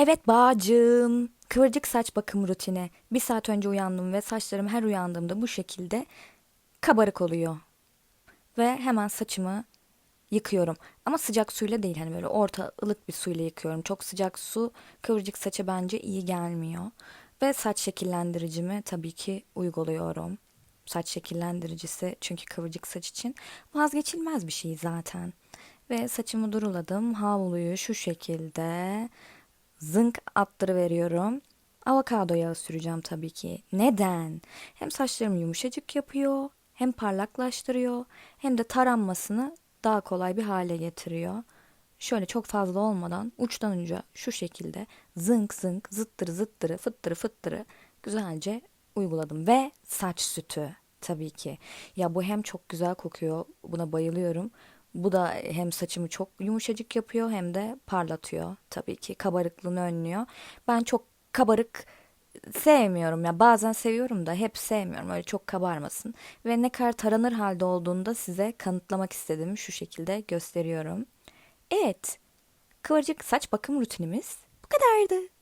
Evet bacım. Kıvırcık saç bakım rutini. Bir saat önce uyandım ve saçlarım her uyandığımda bu şekilde kabarık oluyor. Ve hemen saçımı yıkıyorum. Ama sıcak suyla değil hani böyle orta ılık bir suyla yıkıyorum. Çok sıcak su kıvırcık saça bence iyi gelmiyor. Ve saç şekillendiricimi tabii ki uyguluyorum. Saç şekillendiricisi çünkü kıvırcık saç için vazgeçilmez bir şey zaten. Ve saçımı duruladım. Havluyu şu şekilde zınk attırıveriyorum. Avokado yağı süreceğim tabii ki. Neden? Hem saçlarımı yumuşacık yapıyor, hem parlaklaştırıyor, hem de taranmasını daha kolay bir hale getiriyor. Şöyle çok fazla olmadan uçtan uca şu şekilde zınk zınk zıttırı zıttırı fıttırı fıttırı güzelce uyguladım. Ve saç sütü tabii ki. Ya bu hem çok güzel kokuyor buna bayılıyorum. Bu da hem saçımı çok yumuşacık yapıyor hem de parlatıyor. Tabii ki kabarıklığını önlüyor. Ben çok kabarık sevmiyorum ya bazen seviyorum da hep sevmiyorum öyle çok kabarmasın ve ne kadar taranır halde olduğunda size kanıtlamak istedim şu şekilde gösteriyorum. Evet kıvırcık saç bakım rutinimiz bu kadardı.